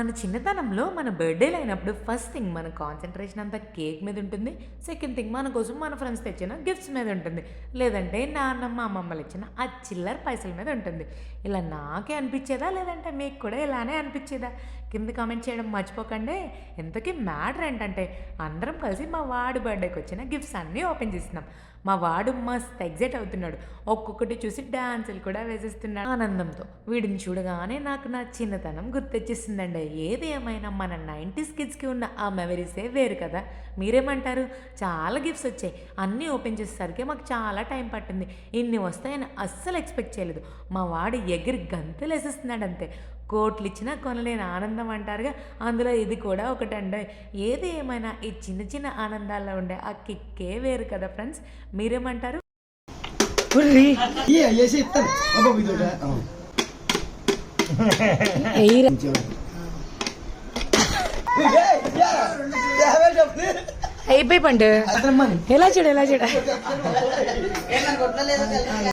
మన చిన్నతనంలో మన బర్త్డేలు అయినప్పుడు ఫస్ట్ థింగ్ మన కాన్సన్ట్రేషన్ అంతా కేక్ మీద ఉంటుంది. సెకండ్ థింగ్ మన కోసం మన ఫ్రెండ్స్ తెచ్చిన గిఫ్ట్స్ మీద ఉంటుంది. లేదంటే నాన్నమ్మ అమ్మమ్మలు ఇచ్చిన ఆ చిల్లర పైసల మీద ఉంటుంది. ఇలా నాకే అనిపించేదా? లేదంటే మీకు కూడా ఇలానే అనిపించేదా? కింద కామెంట్ చేయడం మర్చిపోకండి. ఇంతకీ మ్యాటర్ ఏంటంటే అందరం కలిసి మా వాడి బర్త్డేకి వచ్చిన గిఫ్ట్స్ అన్నీ ఓపెన్ చేసినాం. మా వాడు మస్త్ ఎగ్జైట్ అవుతున్నాడు. ఒక్కొక్కటి చూసి డాన్సులు కూడా వేసేస్తున్నాడు. ఆనందంతో వీడిని చూడగానే నాకు నా చిన్నతనం గుర్తొచ్చేసిందండి. ఏది ఏమైనా మన నైంటీస్ కిడ్స్కి ఉన్న ఆ మెమరీసే వేరు కదా. మీరేమంటారు? చాలా గిఫ్ట్స్ వచ్చాయి. అన్నీ ఓపెన్ చేసేసరికి మాకు చాలా టైం పట్టింది. ఇన్ని వస్తాయని అస్సలు ఎక్స్పెక్ట్ చేయలేదు. మా వాడు ఎగిరి గంతులు వేసేస్తున్నాడు అంతే కోట్లు ఇచ్చినా కొనలేని ఆనందం అంటారుగా. అందులో ఇది కూడా ఒకటండి ఏది ఏమైనా ఈ చిన్న చిన్న ఆనందాల్లో ఉండే ఆ కిక్కే వేరు కదా ఫ్రెండ్స్. మీరేమంటారు? Oh. అయిపోయి పండు. ఎలా చూడు ఎలా చూడ